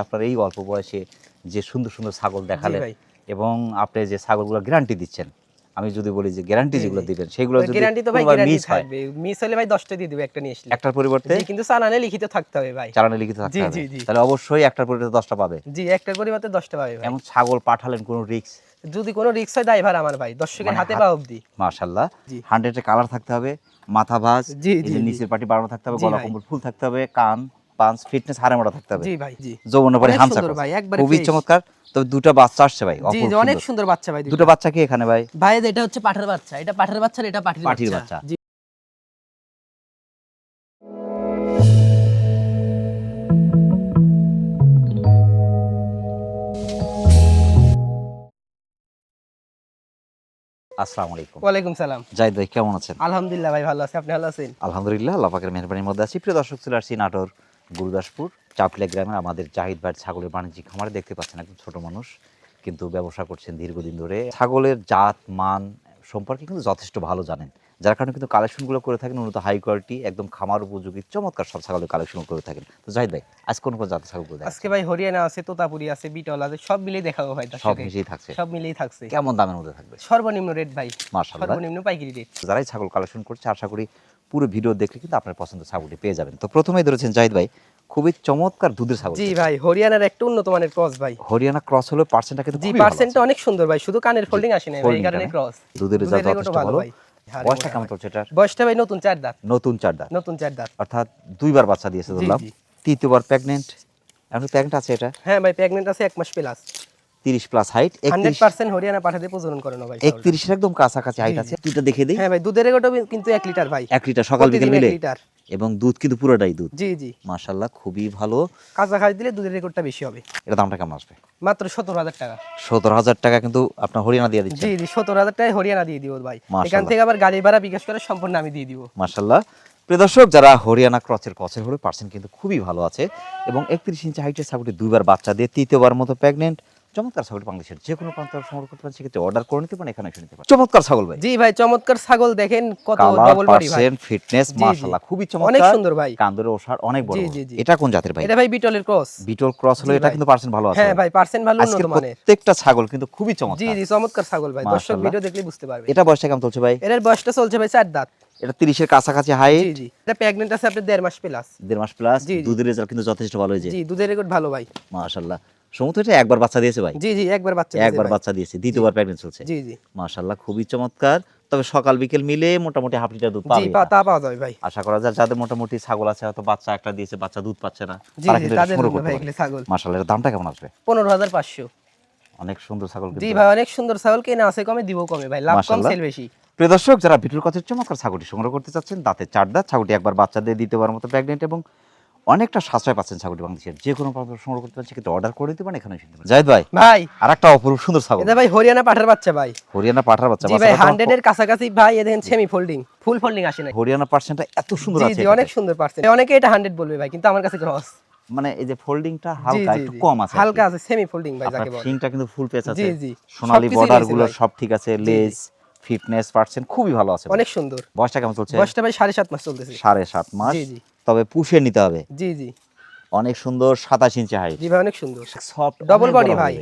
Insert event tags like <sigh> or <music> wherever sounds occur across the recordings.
আপনার এই অল্প বয়সে যে সুন্দর সুন্দর ছাগল দেখালেন এবং আপনি যে ছাগলগুলো গ্যারান্টি দিচ্ছেন আমি যদি বলি যে গ্যারান্টি যেগুলো দিবেন সেগুলো যদি গ্যারান্টি তো ভাই miss হয়, মিস হলে ভাই 10টা দিয়ে দিবে একটা নিয়ে আসলে। একটার পরিবর্তে? জি কিন্তু চালানে লিখিত থাকতে হবে ভাই। চালানে লিখিত থাকতে হবে। তাহলে অবশ্যই একটার পরিবর্তে দশটা পাবে। জি একটার পরিবর্তে 10টা পাবে ভাই। এমন ছাগল পাঠালেন কোনো রিক্স যদি কোনো রিক্স হয় ড্রাইভার আমার ভাই। দর্শকের মানে হাতে বা অবধি। মাশাল্লাহ জি। হান্ড্রেডের কালার থাকতে হবে মাথা ভাঁজ জি, জি, নিচের পাটি বাড়ানো থাকতে হবে গলা। কম্বল ফুল থাকতে হবে কান পাঁচ ফিটনেস হারে মোটা থাকতে হবে। জি ভাই জি। যৌবনের পরে হামসা ভাই, একবারে খুবই চমৎকার। তবে দুটো বাচ্চা আসছে ভাই জি অনেক সুন্দর। বাচ্চা ভাই দুটো। বাচ্চা কি এখানে ভাই? ভাই এটা হচ্ছে পাঠার বাচ্চা এটা পাঠার বাচ্চা এটা পাঠির পাঠির বাচ্চা। বাচ্চা। আসসালামু আলাইকুম। ওয়ালাইকুম সালাম। জাহিদ ভাই কেমন আছেন? আলহামদুলিল্লাহ ভাই ভালো আছি আপনি ভালো আছেন? আলহামদুলিল্লাহ আল্লাহ পাকের মেহরবানির মধ্যে আছি। প্রিয় দর্শক চলে আসছি নাটোর গুরুদাসপুর চাপলিয়া গ্রামের আমাদের জাহিদ ভাই ছাগলের বাণিজ্যিক খামারে দেখতে পাচ্ছেন একজন ছোট মানুষ কিন্তু ব্যবসা করছেন দীর্ঘদিন ধরে। ছাগলের জাত মান সম্পর্কে কিন্তু যথেষ্ট ভালো জানেন। যার কারণে কিন্তু কালেকশনগুলো করে থাকেন উন্নত হাই কোয়ালিটি একদম খামার উপযোগী চমৎকার সব ছাগলের কালেকশন করে থাকেন। তো জাহিদ ভাই আজ কোন কোন জাতের দেখেন? আজকে ভাই হরিয়ানা আছে তোতাপুরি আছে বিটল আছে সব মিলিয়ে দেখাবো ভাই সব মিশিয়ে থাকছে? সব মিলিয়ে থাকছে। কেমন দামের মধ্যে থাকবে? সর্বনিম্ন রেট ভাই। মার্শাল্লাহ সর্বনিম্ন পাইকারি রেট যারাই ছাগল কালেকশন করছে আশা করি পুরো ভিডিও দেখলে কিন্তু আপনার পছন্দের ছাগলটি পেয়ে যাবেন। তো প্রথমেই ধরেছেন জাহিদ ভাই খুবই চমৎকার দুধের ছাগল জি ভাই হরিয়ানার একটা উন্নত মানের ক্রস ভাই। হরিয়ানা ক্রস হলো পার্সেন্টটা কিন্তু জি পার্সেন্টটা অনেক সুন্দর ভাই শুধু কানের ফোল্ডিং আসে না এই কারণে ক্রস। দুধের রেজাল্ট যথেষ্ট ভালো ভাই। বয়সটা কেমন চলছে এটার? বয়সটা ভাই নতুন চার দাঁত। নতুন চার দাঁত। নতুন চার দাঁত। অর্থাৎ দুইবার বাচ্চা দিয়েছে ধরলাম। তৃতীয়বার প্রেগনেন্ট এখন প্রেগনেন্ট আছে এটা? হ্যাঁ ভাই প্রেগনেন্ট আছে এক মাস প্লাস তিরিশ plus height hundred percent Haryana পাঠাতে প্রজনন করানো ভাই ছাগলটা। একত্রিশের একদম কাছাকাছি হাইট আছে। দেখে দিই। হ্যাঁ ভাই দুধের কিন্তু এক লিটার ভাই। এক লিটার সকাল বিকেল মিলে। এক লিটার। এবং দুধ কিন্তু পুরোটাই দুধ। জি জি। মাশাল্লাহ খুবই ভালো। কাঁচা খাই দিলে দুধের রেকর্ডটা বেশি হবে। এটা দামটা কেমন আসবে? মাত্র সত্তর হাজার টাকা। সতেরো হাজার টাকা কিন্তু আপনার হরিয়ানা দিয়ে দিচ্ছে। জি জি সত্তর হাজার টাকায় হরিয়ানা দিয়ে দিব ভাই। মাশাআল্লাহ। এখান থেকে আবার গাড়ি ভাড়া বিকাশ করে সম্পূর্ণ আমি দিয়ে দিব। মার্শাল্লাহ প্রিয় দর্শক যারা হরিয়ানা ক্রসের কচের হলে পার্সেন্ট কিন্তু খুবই ভালো আছে। এবং একত্রিশ ইঞ্চি হাইটের ছাগলটি দুইবার বাচ্চা দিয়ে তৃতীয়বার মতো প্রেগনেন্ট চমৎকার ছাগল বাংলাদেশের যে কোনো প্রান্ত সংগ্রহ করতে পারেন সেক্ষেত্রে অর্ডার করে নিতে পারেন এখানে এসে নিতে পারেন। চমৎকার ছাগল ভাই। জি ভাই চমৎকার ছাগল দেখেন কত ডবল বডি ভাই। Percent fitness. মাশাআল্লাহ খুবই চমৎকার। অনেক সুন্দর ভাই। কান্দরে ওষার অনেক বড়। এটা কোন জাতের ভাই? এটা ভাই বিটলের ক্রস। বিটল ক্রস হলো এটা কিন্তু পার্সেন্ট ভালো আছে। হ্যাঁ ভাই পার্সেন্ট ভালো উন্নত মানের। প্রত্যেকটা ছাগল কিন্তু খুবই চমৎকার। জি জি চমৎকার ছাগল ভাই। দর্শক ভিডিও দেখলে বুঝতে পারবে এটা বয়সটা কেমন চলছে ভাই? এর বয়সটা চলছে ভাই চার দাঁত। এটা তিরিশের কাছাকাছি হাইট জি জি। এটা প্রেগনেন্ট আছে আপনার দেড় মাস প্লাস দেড় মাস প্লাস। দুধের রেজাল্ট কিন্তু যথেষ্ট ভালো হয়েছে। জি দুধের রেকর্ড ভালো ভাই। মাশাল্লাহ সমুদ্র এটা একবার বাচ্চা দিয়েছে ভাই। জি জি একবার বাচ্চা একবার বাচ্চা দিয়েছে দ্বিতীয়বার প্রেগনেন্ট চলছে। জি জি। মাশাল্লাহ খুবই চমৎকার। তবে সকাল বিকেল মিলে মোটামুটি হাফ লিটার দুধ পাবে তা পাওয়া যাবে ভাই। আশা করা যায় যাদের মোটামুটি ছাগল আছে হয়তো বাচ্চা একটা দিয়েছে বাচ্চা দুধ পাচ্ছে না তারা কিন্তু এটা তাদের সংগ্রহ জন্য করতে পারে। ছাগল। মাশাল্লাহ এর দামটা কেমন আসবে? পনেরো হাজার পাঁচশো। অনেক সুন্দর ছাগল জি ভাই। অনেক সুন্দর ছাগল কেনা আছে কমে দিব কমে ভাই। লাভ কম সেল বেশি। প্রিয় দর্শক যারা ভিটুর কথার চমৎকার ছাগলটি সংগ্রহ করতে চাচ্ছেন দাঁতে চার দাঁত ছাগলটি একবার বাচ্চা দিয়ে দ্বিতীয়বার মতো প্রেগনেন্ট এবং অনেকটা সাশ্রয় পাচ্ছেন ছাগলটি বাংলাদেশের যে কোনো সংগ্রহ করতে পারেন সেক্ষেত্রে অর্ডার করে দিতে পারেন এখানে এসে পারেন। জাহিদ ভাই ভাই। আর একটা অপরূপ সুন্দর ছাগল। এটা ভাই হরিয়ানা পাঠার বাচ্চা ভাই। হরিয়ানা পাঠার বাচ্চা ভাই বাচ্চাটা তো হান্ড্রেড এর কাছাকাছি ভাই এ দেখেন সেমি ফোল্ডিং ফুল ফোল্ডিং আসে না হরিয়ানা পার্সেন্টটা এত সুন্দর আছে জি অনেক সুন্দর পার্সেন্ট অনেকে এটা হান্ড্রেড বলবে ভাই কিন্তু আমার কাছে ক্রস মানে এই যে ফোল্ডিংটা হালকা একটু কম আছে হালকা আছে সেমি ফোল্ডিং ভাই যাকে বলে। শিংটা কিন্তু ফুল পেজ আছে। জি, জি। সোনালী বর্ডারগুলো সব ঠিক আছে। লেজ ফিটনেস পার্সেন্ট খুবই ভালো আছে অনেক সুন্দর। বয়সটা কেমন চলছে? বয়সটা ভাই সাড়ে সাত মাস চলতেছে। সাড়ে সাত মাস। জি জি। তবে পুষে নিতে হবে। জি জি। অনেক সুন্দর সাতাশ ইঞ্চি হাইট জি ভাই অনেক সুন্দর। সফট ডবল বডি ভাই।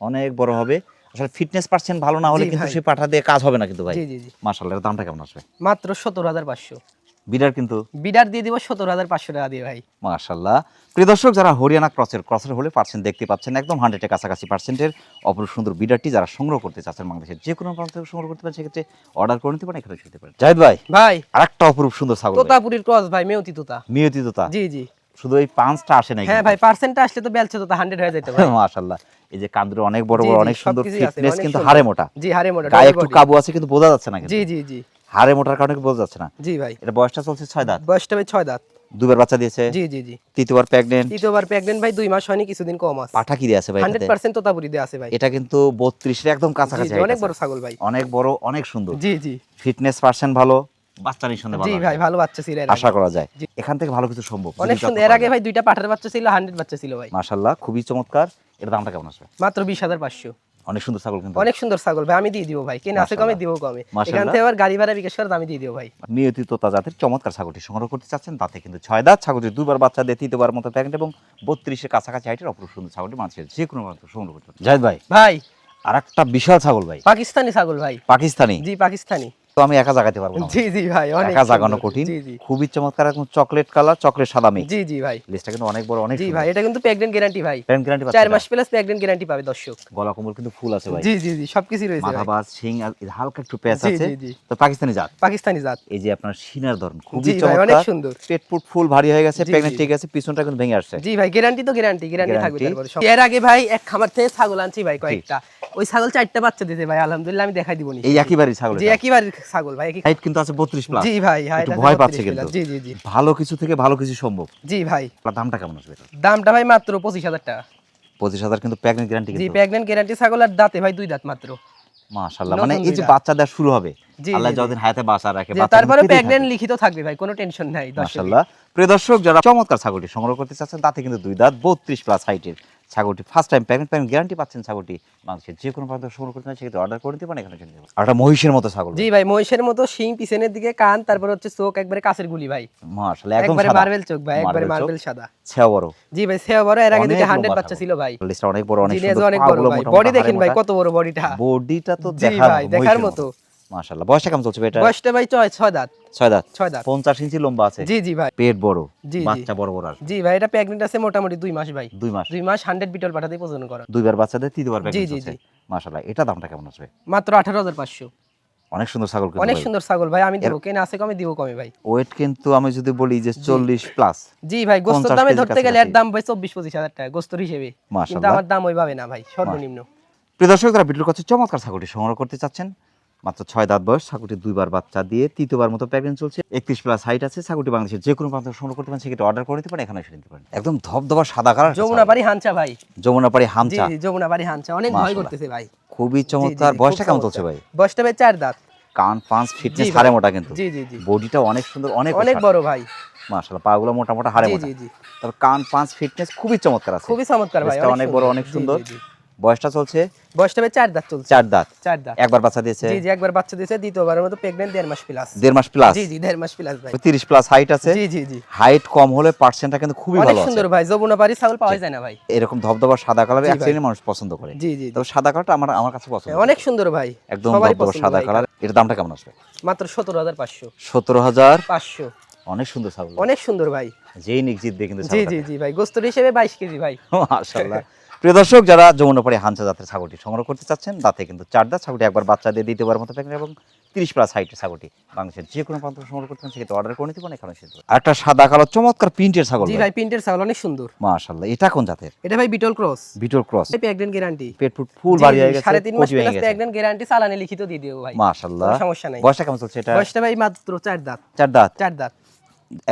অনেক বড় হবে। আসলে ফিটনেস পার্সেন্ট ভালো না হলে কিন্তু। সে পাঠা দিয়ে কাজ হবে না কিন্তু ভাই। জি জি জি। মাশাআল্লাহ এর দামটা কেমন আসবে? মাত্র সত্তর হাজার পাঁচশো। বিডার কিন্তু বিডার দিয়ে দিব সত্তর হাজার পাঁচশো টাকা দিয়ে ভাই। মাশাল্লাহ। প্রিয় দর্শক যারা হরিয়ানা ক্রসের ক্রসের হলে পার্সেন্ট দেখতে পাচ্ছেন একদম হান্ড্রেডের কাছাকাছি পার্সেন্টের অপর সুন্দর বিডারটি যারা সংগ্রহ করতে চাচ্ছেন বাংলাদেশের যে কোনো প্রান্ত থেকে সংগ্রহ করতে পারেন সেক্ষেত্রে অর্ডার করে নিতে পারেন এখানে শিখতে পারেন। জাহিদ ভাই ভাই আর একটা অপরূপ সুন্দর ছাগল। তোতাপুরির ক্রস ভাই মেয়তি তোতা। মিয়তি তোতা। জি জি। শুধু এই পাঁচটা আসে নাই হ্যাঁ ভাই পার্সেন্টটা আসলে তো বেলছে হান্ড্রেড হয়ে যেত <laughs> মাশাল্লাহ। এই যে কান্দুরে অনেক বড় বড় অনেক সুন্দর ফিটনেস কিন্তু। হাড়ে মোটা। জি হারে মোটা গায়ে একটু কাবু আছে কিন্তু বোঝা যাচ্ছে না জি জি জি। হাড়ে মোটার কারণে কি বোঝা যাচ্ছে না? জি ভাই। এটা বয়সটা চলছে ছয় দাঁত। বয়সটা ভাই ছয় দাঁত। দুবার বাচ্চা দিয়েছে? জি জি জি। তৃতীয়বার প্রেগনেন্ট তৃতীয়বার প্রেগনেন্ট ভাই দুই মাস হয়নি কিছুদিন কম আছে। পাঠা কি দিয়ে আছে ভাই হান্ড্রেড এটাতে? পার্সেন্ট তোতাপুরি দিয়ে আছে ভাই। এটা কিন্তু বত্রিশের একদম জি কাছাকাছি অনেক বড় ছাগল ভাই। অনেক বড় অনেক সুন্দর। জি জি। ফিটনেস পার্সেন্ট ভালো বাচ্চা নিঃসন্দেহে জি ভাই ভালো বাচ্চা ছিল এর আশা করা যায়। এখান থেকে ভালো কিছু সম্ভব। অনেক সুন্দর এর আগে ভাই দুইটা পাঠার বাচ্চা ছিল হান্ড্রেড বাচ্চা ছিল ভাই। মাশাল্লাহ খুবই চমৎকার। এর দামটা কেমন আসবে? মাত্র বিশ হাজার পাঁচশো। অনেক সুন্দর ছাগল কিন্তু অনেক সুন্দর ছাগল ভাই আমি দিয়ে দিব ভাই। কেন আছে কমে দিব কমে। এখান থেকে আবার গাড়ি ভাড়া বিকাশ করে আমি দিয়ে দিব ভাই। নিয়তি তোতা জাতের চমৎকার ছাগলটি সংগ্রহ করতে চাচ্ছেন তাতে কিন্তু ছয় দাঁত ছাগলটি দুবার বাচ্চা দিয়ে তৃতীয়বার মতো প্যাকেট এবং বত্রিশের কাছাকাছি হাইটের অপরূপ সুন্দর ছাগলটি মানুষের যে কোনো সংগ্রহ করতে জাহেদ ভাই ভাই। আর একটা বিশাল ছাগল ভাই। পাকিস্তানি ছাগল ভাই। পাকিস্তানি? জি পাকিস্তানি। আমি একা জাগাতে পারব জি জি ভাই অনেক একা জাগানো কঠিন। খুবই চমৎকার একদম চকলেট কালার চকলেট সাদা মিক্স জি জি ভাই। লিস্টটা কিন্তু অনেক বড় অনেক জি ভাই এটা কিন্তু প্রেগনেন্ট গ্যারান্টি ভাই। প্যারেন্ট গ্যারান্টি চার মাস প্লাস প্রেগনেন্ট গ্যারান্টি পাবে দর্শক। গলা কম্বল কিন্তু ফুল আছে ভাই। জি জি জি সবকিছু রয়েছে মাথা বাজ শিং আর হালকা একটু প্যাচ আছে। তো পাকিস্তানি জাত। পাকিস্তানি জাত। এই যে আপনার সিনার ধরন খুবই জি ভাই অনেক সুন্দর। পেট পুট ফুল ভারী হয়ে গেছে জি। ঠিক আছে পিছনটা কিন্তু ভেঙে আসছে। জি ভাই গ্যারান্টি তো গ্যারান্টি গ্যারান্টি থাকবে। তারপরে এর আগে ভাই এক খামার থেকে ছাগল আনছি ভাই কয়েকটা। ওই ছাগল চারটা বাচ্চা দিতে ভাই আলহামদুলিল্লাহ আমি দেখাই দিব নি এই একই বাড়ি ছাগল জি একই একইবার ছাগল ভাই হাইট কিন্তু আছে 32 প্লাস জি ভাই এটা ভয় পাচ্ছে কিন্তু। জি জি জি। ভালো কিছু থেকে ভালো কিছু সম্ভব। জি ভাই। দামটা কেমন আসবে? দামটা ভাই মাত্র পঁচিশ হাজার টাকা। পঁচিশ হাজার কিন্তু প্রেগনেন্ট গ্যারান্টি জি গ্যারান্টি ছাগল আর দাঁতে ভাই দুই দাঁত মাত্র। মাশাআল্লাহ মানে এই যে বাচ্চা দেওয়া শুরু হবে আল্লাহ। যতদিন হায়াতে বাঁচা রাখে তারপরে। লিখিত থাকবে ভাই কোনো টেনশন নাই মাশাআল্লাহ। প্রিয় দর্শক যারা চমৎকার ছাগলটি সংগ্রহ করতে চাচ্ছেন তাতে কিন্তু দুই দাঁত বত্রিশ প্লাস হাইটের ছাগলটি first time packet packet guarantee পাচ্ছেন ছাগলটি। বাংলাদেশের যে কোনো প্রান্ত সংগ্রহ করতে সেক্ষেত্রে অর্ডার করে দিতে পারেন এখানে চলে আর একটা মহিষের মতো ছাগল জি ভাই মহিষের মতো শিং পিছনের দিকে কান তারপর হচ্ছে চোখ একবারে কাছের গুলি ভাই। মাশাআল্লাহ একদম একবারে মার্বেল চোখ ভাই একবারে মার্বেল সাদা। ছেও বড়। জি ভাই সেও বড় এর আগে দুইটা হান্ড্রেড বাচ্চা ছিল ভাই। লিস্টটা অনেক বড় অনেক সুন্দর অনেক বড় ভাই। বডি দেখেন ভাই কত বড় বডিটা বডিটা তো জি দেখার ভাই দেখার মতো। মাশাআল্লাহ। বয়সটা কেমন চলছে এটা বয়সটা ভাই ছয় ছয় দাঁত। ছয় দাঁত? ছয় দাঁত। পঞ্চাশ ইঞ্চি লম্বা আছে? জি জি ভাই। পেট বড়? জি। বাচ্চা বড় বড় জি ভাই এটা প্রেগনেন্ট আছে মোটামুটি দুই মাস ভাই। দুই মাস। দুই মাস হান্ড্রেড বিটল পাঠাতে করা। দুইবার বাচ্চাদের তৃতীয়বার জি, জি, জি। মাশাআল্লাহ। এটা দামটা কেমন আসবে মাত্র আঠারো হাজার পাঁচশো। অনেক সুন্দর ছাগল অনেক সুন্দর ছাগল ভাই আমি দিব। কেন আছে কমে দিব কমে ভাই। ওয়েট কিন্তু আমি যদি বলি যে চল্লিশ প্লাস জি ভাই গোস্তর দামে ধরতে গেলে এর দাম ভাই চব্বিশ পঁচিশ হাজার টাকা গোস্তর হিসেবে। কিন্তু। আমার দাম ওইভাবে না ভাই সর্বনিম্ন। প্রিয় দর্শক যারা কাছে চমৎকার ছাগলটি সংগ্রহ করতে চাচ্ছেন। মাত্র ছয় দাঁত বয়স ছাগলটি দুইবার বাচ্চা দিয়ে তৃতীয়বার মতো প্রেগনেন্ট চলছে। একত্রিশ প্লাস হাইট আছে ছাগলটি বাংলাদেশের যে কোনো প্রান্ত সংগ্রহ করতে পারেন সেক্ষেত্রে অর্ডার করে নিতে পারেন এখানে এসে নিতে পারেন। একদম ধবধবা সাদা কালার যমুনা বাড়ি হানচা ভাই। যমুনা পাড়ি জি হামচা যমুনা বাড়ি হানচা। অনেক ভয় করতেছে ভাই। খুবই চমৎকার। বয়সটা কেমন চলছে ভাই? বয়সটা ভাই চার দাঁত। কান পাঁচ ফিটনেস হাড়ে মোটা কিন্তু। জি জি জি। বডিটা অনেক সুন্দর অনেক অনেক বড় ভাই। মাশাআল্লাহ পাগুলো মোটা মোটা হাড়ে মোটা। জি জি। তবে কান পাঁচ ফিটনেস খুবই চমৎকার আছে। খুবই চমৎকার ভাই অনেক বড় অনেক সুন্দর। বয়সটা চলছে? বয়সটা চার দাঁত চলছে। চার দাঁত। চার দাঁত। একবার বাচ্চা দিয়েছে? জি জি একবার বাচ্চা দিয়েছে দ্বিতীয়বারের মতো প্রেগনেন্ট দেড় মাস প্লাস দেড় মাস প্লাস জি জি দেড় মাস প্লাস ভাই। তিরিশ প্লাস হাইট আছে? জি জি জি। হাইট কম হলে পার্সেন্টটা কিন্তু খুবই ভালো আছে। সুন্দর ভাই যমুনা বাড়ি ছাগল পাওয়া যায় না ভাই। এরকম ধবধবা সাদা কালার। অ্যাকচুয়ালি মানুষ পছন্দ করে। জি জি। তবে সাদা কালারটা আমার আমার কাছে পছন্দ। অনেক সুন্দর ভাই। একদম ধবধবা সাদা কালারের দামটা কেমন আসবে? মাত্র সতেরো হাজার পাঁচশো। সতেরো হাজার? পাঁচশো। অনেক সুন্দর ছাগল। অনেক সুন্দর ভাই। যেই নিক জিত জিতবে কিন্তু জি জি জি ভাই গোস্তর হিসেবে বাইশ কেজি ভাই। মাশাআল্লাহ। প্রিয় দর্শক যারা যমুনাপাড়ি হানসা জাতের ছাগলটি সংগ্রহ করতে চাচ্ছেন তাতে কিন্তু চার দাঁত ছাগলটি একবার বাচ্চা দিয়ে দ্বিতীয়বার মতো প্যাকেট এবং তিরিশ প্লাস হাইটের ছাগলটি বাংলাদেশের যে কোনো প্রান্ত সংগ্রহ করতে পারেন সেক্ষেত্রে অর্ডার করে নিতে পারেন এখানে সেটা একটা সাদা কালো চমৎকার প্রিন্টের ছাগল জি ভাই। প্রিন্টের ছাগল অনেক সুন্দর। মাশাআল্লাহ এটা কোন জাতের? এটা ভাই Beetal cross. Beetal cross. Pregnant guarantee পেট ফুট ফুল বাড়ি হয়ে গেছে সাড়ে তিন মাস কচি ভেঙে প্লাস গেছে। গ্যারান্টি চালানে লিখিত দিয়ে দিও ভাই। মাশাআল্লাহ। সমস্যা নাই। বয়সটা কেমন চলছে এটা? বয়সটা ভাই মাত্র চার দাঁত। চার দাঁত? চার দাঁত।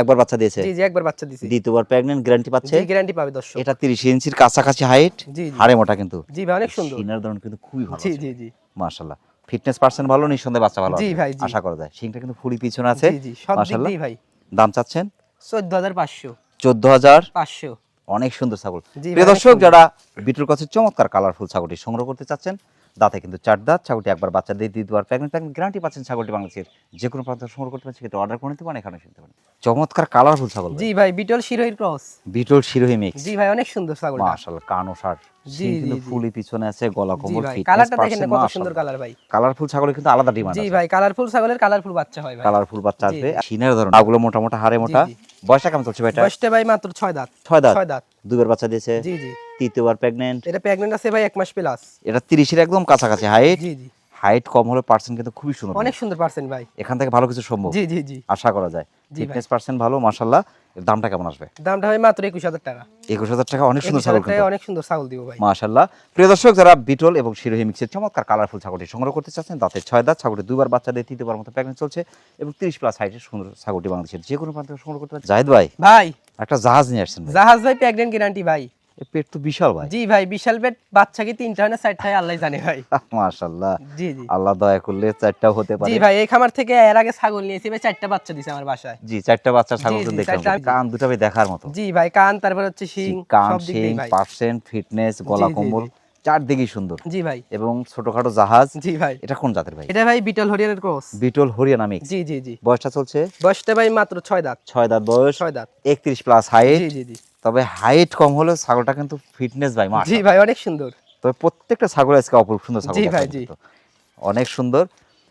একবার বাচ্চা দিয়েছে? জি জি একবার বাচ্চা দিছি দ্বিতীয়বার প্রেগনেন্ট গ্যারান্টি পাচ্ছে? জি গ্যারান্টি পাবে দর্শক। এটা তিরিশ ইঞ্চির কাছাকাছি হাইট জি হাড়ে মোটা কিন্তু। জি ভাই অনেক সুন্দর। সিনার ধরন কিন্তু খুবই ভালো জি জি জি। মাশাআল্লাহ। ফিটনেস পার্সেন্ট ভালো নিঃসন্দেহে বাচ্চা ভালো জি ভাই। আশা করা যায়। সিংটা কিন্তু ফুলি পিছনে আছে। জি জি সব দিক দিয়ে ভাই। দাম চাচ্ছেন? চোদ্দ হাজার পাঁচশো। চোদ্দ হাজার পাঁচশো। অনেক সুন্দর ছাগল। প্রিয় দর্শক যারা বিটুর কাছে চমৎকার কালারফুল ছাগলটি সংগ্রহ করতে চাচ্ছেন দাঁতে কিন্তু চার দাঁত ছাগলটি একবার বাচ্চা দিয়ে দিয়ে দেওয়ার প্যাকেট প্যাকেট গ্যারান্টি পাচ্ছেন ছাগলটি বাংলাদেশের যে কোনো প্রান্ত সংগ্রহ করতে পারছি সেক্ষেত্রে অর্ডার করে নিতে পারেন এখানে শুনতে পারেন। চমৎকার কালারফুল ছাগল জি ভাই। বিটল শিরোহির ক্রস বিটল শিরোহী মিক্স জি ভাই অনেক সুন্দর ছাগল মাশাআল্লাহ কানো সার জি, কিন্তু জি, জি। ফুলি পিছনে আছে গলা জি ফিটনেস কালারটা দেখেন কত সুন্দর কালার ভাই। কালারফুল ছাগলের কিন্তু আলাদা ডিমান্ড জি ভাই কালারফুল ছাগলের কালারফুল বাচ্চা হয় ভাই। কালারফুল বাচ্চা আসবে সিনের ধরন আগুলো মোটা মোটা হাড়ে মোটা। বয়সটা কেমন চলছে ভাই এটা বয়সটা ভাই মাত্র ছয় দাঁত। ছয় দাঁত? ছয় দাঁত। দুবার বাচ্চা দিয়েছে। জি জি। তৃতীয়বার প্রেগনেন্ট এটা প্রেগনেন্ট আছে ভাই এক মাস প্লাস এটা তিরিশের একদম কাছাকাছি হাইট জি জি। হাইট কম হলে পার্সেন্ট কিন্তু খুবই সুন্দর। অনেক সুন্দর পার্সেন্ট ভাই। এখান থেকে ভালো কিছু সম্ভব। জি জি জি। আশা করা যায়। ফিটনেস পার্সেন্ট ভালো মাশাল্লাহ দামটা কেমন আসবে? দামটা মাত্র একুশ হাজার টাকা। একুশ হাজার টাকা অনেক সুন্দর ছাগল কিন্তু। অনেক সুন্দর ছাগল দিব ভাই। মাশাল্লাহ প্রিয় দর্শক যারা বিটল এবং শিরোহী মিক্সের চমৎকার কালারফুল ছাগলটি সংগ্রহ করতে চাচ্ছেন তাতে ছয় দাঁত ছাগলটি দুবার বাচ্চা দিয়ে তৃতীয়বার মতো চলছে এবং তিরিশ প্লাস হাইটের সুন্দর ছাগলটি বাংলাদেশের যে কোনো প্রান্ত সংগ্রহ করতে পারেন। জাহিদ ভাই ভাই। একটা জাহাজ নিয়ে আসছেন জাহাজ ভাই প্রেগনেন্ট গ্যারান্টি ভাই। পেট তো বিশাল ভাই। জি ভাই বিশাল পেট বাচ্চা কি তিনটা হয় না চারটা হয় আল্লাহ জানে ভাই। <laughs> মাশাল্লাহ জি জি। আল্লাহ দয়া করলে চারটাও হতে পারে। জি ভাই এই খামার থেকে এর আগে ছাগল নিয়েছি ভাই চারটা বাচ্চা দিছে আমার বাসায়। জি চারটা বাচ্চা ছাগল তো দেখলাম। কান দুটা ভাই দেখার মতো। জি ভাই কান তারপর হচ্ছে শিং কান শিং পার্সেন্ট ফিটনেস গলা জি, জি, কম্বল চারদিকেই সুন্দর। জি ভাই। এবং ছোটখাটো জাহাজ। জি ভাই। এটা কোন জাতের ভাই? এটা ভাই বিটল হরিয়ানের ক্রস। বিটল হরিয়ানা মিক্স জি জি জি। বয়সটা চলছে? বয়সটা ভাই মাত্র ছয় দাঁত। ছয় দাঁত বয়স। ছয় দাঁত। একত্রিশ প্লাস হাইট জি জি জি। তবে হাইট কম হলেও ছাগলটা কিন্তু ফিটনেস ভাই মা জি ভাই অনেক সুন্দর। তবে প্রত্যেকটা ছাগল আজকে অপরূপ সুন্দর ছাগল জি ভাই, জি। অনেক সুন্দর।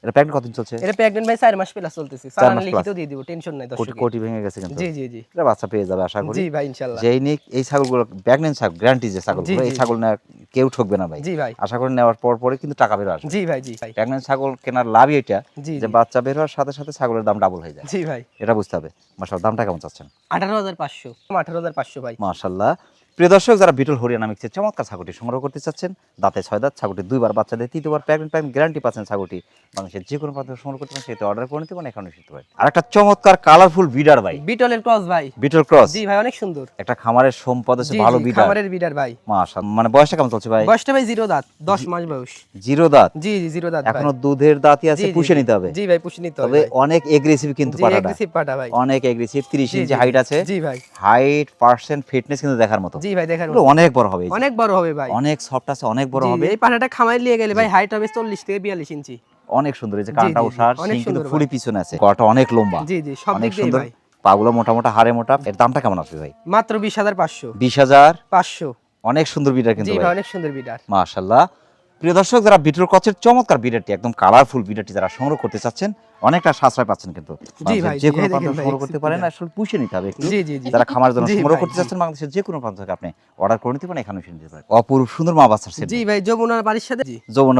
এটা প্যাকেট কতদিন চলছে? এটা প্রেগনেন্ট ভাই চার মাস প্লাস চলতেছে। মাস লিখিত দিয়ে দিব টেনশন নাই দর্শক কোটি ভেঙে গেছে কিন্তু। জি জি জি। এটা বাচ্চা পেয়ে যাবে আশা করি। জি ভাই ইনশাআল্লাহ যেই নিক এই ছাগলগুলো প্রেগনেন্ট ছাগল গ্যারান্টি যে ছাগলগুলো। এই ছাগল না কেউ ঠকবে না ভাই। জি ভাই। আশা করি নেওয়ার পর পরে কিন্তু টাকা বের আসবে। জি ভাই জি ভাই। প্রেগনেন্ট ছাগল কেনার লাভই এটা যে বাচ্চা বের হওয়ার সাথে সাথে ছাগলের দাম ডাবল হয়ে যায়। জি ভাই। এটা বুঝতে হবে। মাসাল দামটা কেমন চাচ্ছেন? আঠারো হাজার পাঁচশো। আঠারো হাজার পাঁচশো ভাই। মাশাল্লাহ প্রিয় দর্শক যারা বিটল হরিয়ানা মিক্সের চমৎকার ছাগলটি সংগ্রহ করতে চাচ্ছেন দাঁতে ছয় দাঁত ছাগলটি দুইবার বাচ্চা দেয় তৃতীয়বার প্যাকেট প্যাকেট গ্যারান্টি পাচ্ছেন ছাগলটি। বাংলাদেশের যে কোনো প্রান্ত সংগ্রহ করতে পারেন সেটা অর্ডার করে নিতে পারেন এখানে শিখতে পারেন আর একটা চমৎকার কালারফুল বিডার ভাই। বিটলের ক্রস ভাই। বিটল ক্রস জি ভাই অনেক সুন্দর। একটা খামারের সম্পদ আছে ভালো বিডার খামারের বিডার ভাই। মাশাল্লাহ মানে বয়সটা কেমন চলছে ভাই? বয়সটা ভাই জিরো দাঁত দশ মাস বয়স। জিরো দাঁত? জি জি জিরো দাঁত এখনও দুধের দাঁতই আছে পুষে নিতে হবে। জি ভাই পুষে নিতে হবে তবে অনেক এগ্রেসিভ কিন্তু জি পাটাটা। এগ্রেসিভ পাটা ভাই। অনেক এগ্রেসিভ 30 ইঞ্চি হাইট আছে। জি ভাই। হাইট পার্সেন্ট ফিটনেস কিন্তু দেখার মতো। জি ভাই দেখেন অনেক বড় হবে অনেক বড় হবে ভাই। অনেক সফট আছে অনেক বড় হবে। এই খামাই নিয়ে গেলে ভাই হাইট হবে চল্লিশ থেকে বিয়াল্লিশ ইঞ্চি। অনেক সুন্দর এই যে সিং কিন্তু ফুলি পিছনে আছে অনেক লম্বা। জি জি সব অনেক দিক দিয়ে সুন্দর। ভাই। পাগুলো মোটা মোটা হাড়ে মোটা এর দামটা কেমন আসবে ভাই? মাত্র বিশ হাজার পাঁচশো। বিশ হাজার? পাঁচশো। অনেক সুন্দর বিটার কিন্তু অনেক সুন্দর বিডার মাশাল্লাহ। প্রিয় দর্শক যারা বিটুর কচের চমৎকার বিডারটি একদম কালারফুল বিডারটি যারা সংগ্রহ করতে চাচ্ছেন অনেকটা সাশ্রয় পাচ্ছেন কিন্তু যে জি, কোনো প্রান্ত সংগ্রহ করতে পারেন আসলে পুষে নিতে হবে। যারা খামার জন্য সংগ্রহ করতে। চাচ্ছেন বাংলাদেশের যে কোনো প্রান্ত থেকে আপনি অর্ডার করে নিতে পারেন এখানে নিতে পারেন অপরূপ সুন্দর মা বাচ্চার সেট জি ভাই যমুনার বাড়ির সাথে জি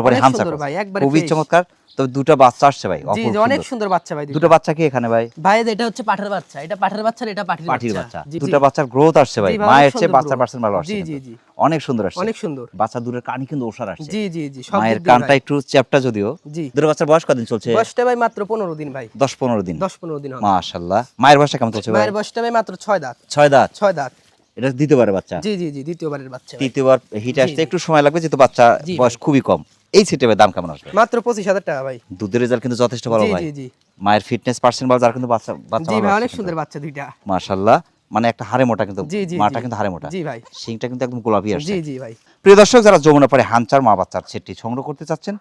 বাড়ি হামসা ভাই, একবারে খুবই চমৎকার। তবে দুটো বাচ্চা আসছে ভাই জি অনেক সুন্দর। বাচ্চা ভাই দুটো। বাচ্চা কি এখানে ভাই? ভাই এটা হচ্ছে পাঠার বাচ্চা। এটা পাঠার বাচ্চা এটা পাঠির পাটির বাচ্চা। দুটো বাচ্চার গ্রোথ আসছে ভাই। সুন্দর পার্সেন্ট ভালো আসছে জি জি জি। অনেক সুন্দর আসছে। অনেক সুন্দর। বাচ্চা কানি কিন্তু আসছে। জি জি জি মায়ের কানটা একটু চ্যাপটা যদিও। জি। বাচ্চার বয়স কদিন চলছে? বয়সটা ভাই মাত্র পনেরো দিন ভাই। দশ পনেরো দিন। দশ পনেরো দিন হবে। মাশাল্লাহ। মায়ের বয়সটা কেমন চলছে ভাই? মায়ের বয়সটা ভাই মাত্র ছয় দাঁত। ছয় দাঁত? ছয় দাঁত। এটা দ্বিতীয়বারের বাচ্চা? জি জি জি দ্বিতীয়বারের বাচ্চা ভাই। তৃতীয়বার হিট আসতে একটু সময় লাগবে যেহেতু বাচ্চা বয়স খুবই কম। এই সেটের দাম কেমন আসবে? মাত্র পঁচিশ হাজার টাকা ভাই। দুধের রেজাল্ট কিন্তু যথেষ্ট ভালো ভাই। জি জি। মায়ের ফিটনেস পার্সেন্ট ভালো যার কিন্তু বাচ্চা বাচ্চা জি ভাই অনেক সুন্দর বাচ্চা দুইটা। মাশাআল্লাহ। মানে একটা হারে মোটা কিন্তু মাটা কিন্তু হাড়ে মোটা। জি ভাই। সিংটা কিন্তু একদম গোলাপি আসছে। জি জি ভাই। প্রিয় দর্শক যারা যমুনা পরে হানচার মা বাচ্চার সেটটি সংগ্রহ করতে চাচ্ছেন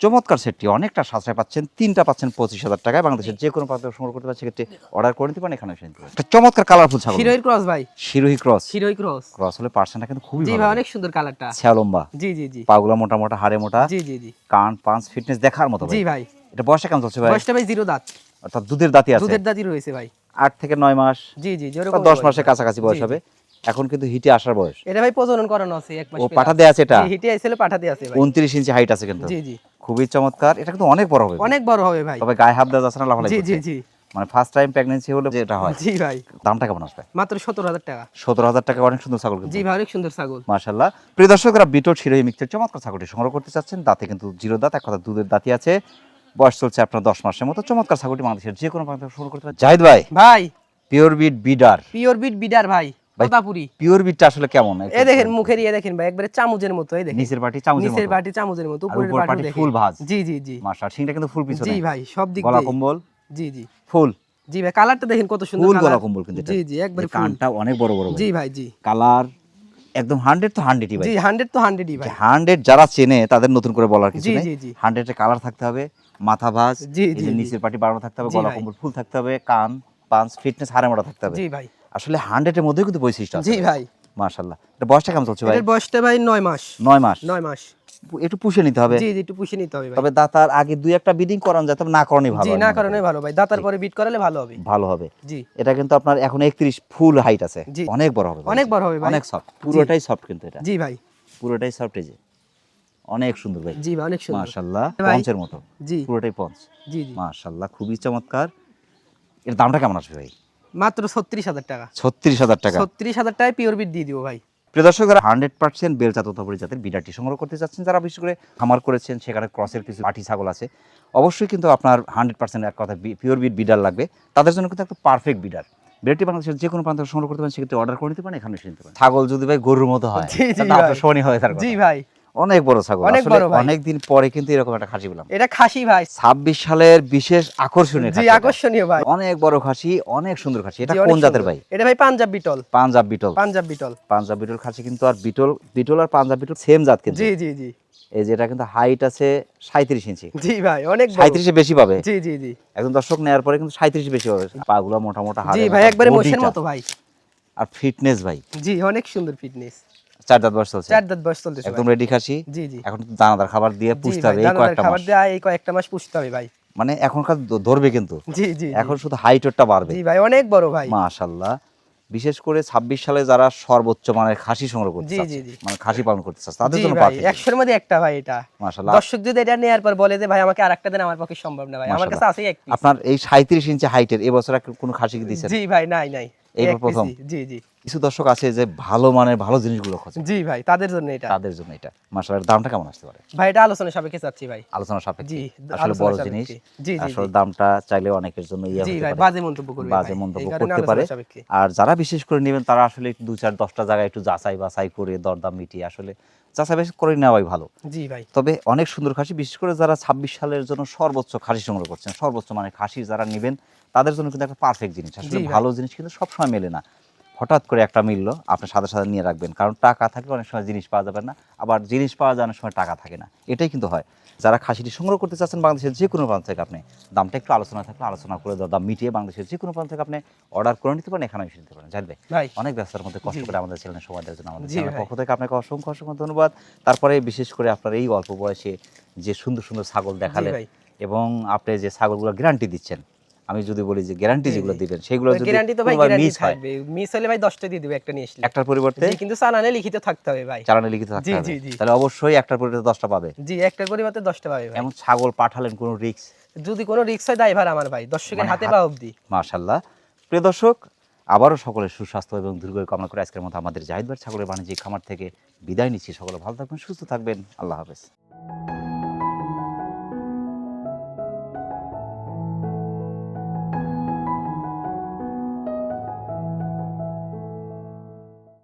চমৎকার সেটটি অনেকটা সাশ্রয় পাচ্ছেন তিনটা পাচ্ছেন পঁচিশ হাজার টাকায়। বাংলাদেশের যে কোনো প্রান্ত সংগ্রহ করতে পারেন সেক্ষেত্রে অর্ডার করে নিতে পারেন এখানে এসে নিতে পারেন। চমৎকার কালারফুল ছাগল। হিরোইন ক্রস ভাই। শিরোহী ক্রস হিরোই ক্রস ক্রস হলে পার্সেন্টটা কিন্তু খুবই জি ভাই অনেক সুন্দর কালারটা ছ্যা লম্বা জি জি জি। পাগুলা মোটা মোটা হাড়ে মোটা। জি জি জি। কান পাঁচ ফিটনেস দেখার মতো জি ভাই। এটা বয়সটা কেমন চলছে ভাই? বয়সটা ভাই জিরো দাঁত। অর্থাৎ দুধের দাঁতি আছে। দুধের দাঁতই রয়েছে ভাই। আট থেকে নয় মাস। জি জি দশ মাসের কাছাকাছি বয়স হবে। এখন কিন্তু হিটে আসার বয়স। এটা ভাই প্রজনন করানো আছে এক মাস ও পাঠা দেয়া আছে এটা? হিটে আইছিল পাঠাতে আছে ভাই। উনত্রিশ ইঞ্চি হাইট আছে কিন্তু। জি জি। খুবই চমৎকার। এটা কিন্তু অনেক বড় হবে অনেক বড় হবে ভাই। তবে গায়ে হাত দেওয়া যাচ্ছে না লাফালাফি জি জি জি। মানে ফার্স্ট টাইম প্রেগন্যান্সি হলে যেটা হয়। জি ভাই। দামটা কেমন আসবে? মাত্র সত্তর হাজার টাকা। সতেরো হাজার টাকা অনেক সুন্দর ছাগল জি ভাই অনেক সুন্দর ছাগল। মাশাল্লাহ প্রিয় দর্শকরা বিটল শিরোহী মিক্সের চমৎকার ছাগলটি সংগ্রহ করতে চাচ্ছেন। দাঁতে কিন্তু জিরো দাঁত এক কথা দুধের দাঁতি আছে। বয়স চলছে আপনার দশ মাসের মতো। চমৎকার ছাগলটি বাংলাদেশের যে কোনো প্রান্ত সংগ্রহ করতে পারেন। জাহিদ ভাই। ভাই। Pure bit breeder. Pure bit breeder ভাই, তোতাপুরি পিওর বিটটা আসলে কেমন? এই দেখেন মুখের ইয়ে দেখেন ভাই একবারে চামচের মতো এই দেখেন। নিচের পাটি চামচের নিচের বাটি চামচের মতো উপরের বাটি ফুল ভাঁজ। জি জি জি। মাশাআল্লাহ সিংটা কিন্তু ফুল পিছনে জি ভাই সব দিক গলা কম্বল? জি জি। ফুল জি ভাই কালারটা দেখেন কত সুন্দর ফুল গলা কম্বল কিন্তু জি জি একবারে কানটা অনেক বড় বড় জি ভাই জি। কালার একদম হান্ড্রেড তো হান্ড্রেডই ভাই। জি হান্ড্রেড তো হান্ড্রেডই ভাই। হান্ড্রেড যারা চেনে তাদের নতুন করে বলার কিছু নেই। হান্ড্রেডের কালার থাকতে হবে মাথা ভাঁজ জি, জি, নিচের পাটি বাড়ানো থাকতে হবে গলা। কম্বল ফুল থাকতে হবে কান পাঁচ ফিটনেস হাড়ে মোটা থাকতে হবে। জি ভাই। আসলে হান্ড্রেডের মধ্যেই কিন্তু বৈশিষ্ট্য আছে জি ভাই। মাশাল্লাহ এটা বয়সটা কেমন চলছে ভাই? এটার বয়সটা ভাই নয় মাস। নয় মাস? নয় মাস। একটু পুষে নিতে হবে। জি জি একটু পুষে নিতে হবে ভাই। তবে দাতার আগে দুই একটা বিডিং করানো যায় তবে না করানোই ভালো জি না মনে ভালো ভাই। দাতার পরে বিট করালে ভালো হবে। ভালো হবে। জি। এটা কিন্তু আপনার এখন একত্রিশ ফুল হাইট আছে। অনেক বড় হবে। অনেক বড় হবে ভাই। অনেক সফট পুরোটাই সফট কিন্তু এটা। জি ভাই। পুরোটাই সফট এই যে। অনেক সুন্দর ভাই। জি ভাই অনেক সুন্দর। মাশাল্লাহ ভাই। পঞ্চের মতো। জি। পুরোটাই পঞ্চ। জি জি। মাশাল্লাহ খুবই চমৎকার। এর দামটা কেমন আসবে ভাই? মাত্র ছত্রিশ হাজার টাকা। ছত্রিশ হাজার টাকা। ছত্রিশ হাজার টাকায় পিওর বিট দিয়ে দিব ভাই। প্রিয় দর্শক যারা হান্ড্রেড পার্সেন্ট বেলচা জাতের বিডারটি সংগ্রহ করতে চাচ্ছেন যারা বিশেষ করে খামার করেছেন সেখানে ক্রসের কিছু পাটি ছাগল আছে অবশ্যই কিন্তু আপনার হান্ড্রেড পার্সেন্ট এক কথা পিওর বিট বিডার লাগবে। তাদের জন্য কিন্তু একটা পারফেক্ট বিডার বিডারটি বাংলাদেশের যে কোনো প্রান্ত সংগ্রহ করতে পারেন সেক্ষেত্রে অর্ডার করে নিতে পারেন এখানে এসে নিতে পারেন। ছাগল যদি ভাই গরুর মতো হয়। শনি হয় জি ভাই। অনেক বড় ছাগল। অনেক বড় অনেক দিন পরে কিন্তু এরকম একটা খাসি পেলাম। এটা খাসি ভাই। ছাব্বিশ সালের বিশেষ আকর্ষণীয় জি আকর্ষণীয় ভাই। অনেক বড় খাসি অনেক সুন্দর খাসি। এটা কোন জাতের ভাই? এটা ভাই পাঞ্জাব বিটল। পাঞ্জাব বিটল। পাঞ্জাব বিটল। পাঞ্জাব বিটল খাসি কিন্তু আর বিটল বিটল আর পাঞ্জাব বিটল সেম জাত কিন্তু। জি জি জি। এই যে এটা কিন্তু হাইট আছে সাঁত্রিশ ইঞ্চি। জি ভাই অনেক বড়। সাঁত্রিশে বেশি পাবে। জি জি জি। একজন দর্শক নেওয়ার পরে কিন্তু সাঁত্রিশে বেশি পাবে। পাগুলো মোটা মোটা হাড়ের জি ভাই একবারে বডিটা। মতো ভাই। আর ফিটনেস ভাই। জি অনেক সুন্দর ফিটনেস চার দাঁত বয়স চলছে। চার দাঁত বয়স চলতেছে একদম রেডি খাসি? জি জি। এখন তো দানাদার খাবার দিয়ে পুষতে হবে এই কয়েকটা খাবার মাস। দেওয়া এই কয়েকটা মাস পুষতে হবে ভাই। মানে এখনকার ধরবে কিন্তু। জি জি এখন শুধু হাইটটা বাড়বে। জি ভাই অনেক বড় ভাই। মাশাল্লাহ বিশেষ করে ছাব্বিশ সালে যারা সর্বোচ্চ মানের খাসি সংগ্রহ করতে চাচ্ছে। মানে খাসি পালন করতে চাচ্ছে তাদের জন্য পারফেক্ট একশোর মধ্যে একটা ভাই এটা। মাশাল্লাহ দর্শক যদি এটা নেওয়ার পর বলে যে ভাই আমাকে আরেকটা দেন আমার পক্ষে সম্ভব না ভাই। আমার কাছে আছে এক piece। আপনার এই সাঁত্রিশ ইঞ্চি হাইটের এবছর কোনো খাসি কি দিয়েছেন জি ভাই নাই নাই। এক প্রথম? জি জি। কিছু দর্শক আছে যে ভালো মানের ভালো জিনিসগুলো খোঁজে। জি ভাই তাদের জন্য এটা। তাদের জন্য এটা। মাশাল্লাহ দামটা কেমন আসতে পারে? ভাই এটা আলোচনা সাপেক্ষে চাচ্ছি ভাই। আলোচনা সাপেক্ষে। জি, আসলে বড় জিনিস। জি, জি, আসলে দামটা চাইলে অনেকের জন্য ইয়ে জি হতে ভাই পারে। বাজে মন্তব্য করবে বাজে মন্তব্য করতে পারে। আর যারা বিশেষ করে নেবেন তারা আসলে একটু দু চার দশটা জায়গায় একটু যাচাই বাছাই করে দরদাম মিটিয়ে আসলে যাচাই বাছাই করে নেওয়াই ভালো। জি ভাই। তবে অনেক সুন্দর খাসি বিশেষ করে যারা ছাব্বিশ সালের জন্য সর্বোচ্চ খাসি সংগ্রহ করছেন সর্বোচ্চ মানে খাসি যারা নেবেন তাদের জন্য কিন্তু একটা পারফেক্ট জিনিস। আসলে ভালো জিনিস কিন্তু সবসময় মেলে না। হঠাৎ করে একটা মিললো আপনি সাদা সাদা নিয়ে রাখবেন। কারণ টাকা থাকলে অনেক সময় জিনিস পাওয়া যাবে না আবার জিনিস পাওয়া অনেক সময় টাকা থাকে না। এটাই কিন্তু হয়। যারা খাসিটি সংগ্রহ করতে চাচ্ছেন বাংলাদেশের যে কোনো প্রান্ত থেকে আপনি দামটা একটু আলোচনা থাকলে আলোচনা করে দাম মিটিয়ে বাংলাদেশের যে কোনো প্রান্ত থেকে আপনি অর্ডার করে নিতে পারেন এখানে এসে নিতে পারেন। জানবে অনেক ব্যস্ততার মধ্যে কষ্ট করে আমাদের চ্যানেলে সময় দেওয়ার জন্য আমাদের। পক্ষ থেকে আপনাকে অসংখ্য অসংখ্য ধন্যবাদ। তারপরে বিশেষ করে আপনার এই অল্প বয়সে যে সুন্দর সুন্দর ছাগল দেখালেন এবং আপনি যে ছাগলগুলো গ্যারান্টি দিচ্ছেন আমি যদি বলি যে গ্যারান্টি যেগুলো দিবেন সেগুলো যদি গ্যারান্টি তো ভাই গ্যারান্টি মিস হয়। মিস হলে ভাই 10টা দিয়ে দিবে একটা নিয়ে আসলে। একটার পরিবর্তে? কিন্তু চালানে লিখিত থাকতে হবে ভাই। চালানে লিখিত থাকতে হবে। তাহলে অবশ্যই একটার পরিবর্তে দশটা পাবে। জি একটার পরিবর্তে 10টা পাবে ভাই। এমন ছাগল পাঠালেন কোনো রিক্স যদি কোনো রিক্স হয় ড্রাইভার আমার ভাই। দর্শকের মানে হাতে বা অবধি। মাশাল্লাহ প্রিয় দর্শক আবারও সকলের সুস্বাস্থ্য এবং দীর্ঘায়ু কামনা করে আজকের মতো আমাদের জাহিদ ভাই ছাগলের বাণিজ্যিক খামার থেকে বিদায় নিচ্ছি। সকলে ভালো থাকবেন সুস্থ থাকবেন। আল্লাহ হাফেজ।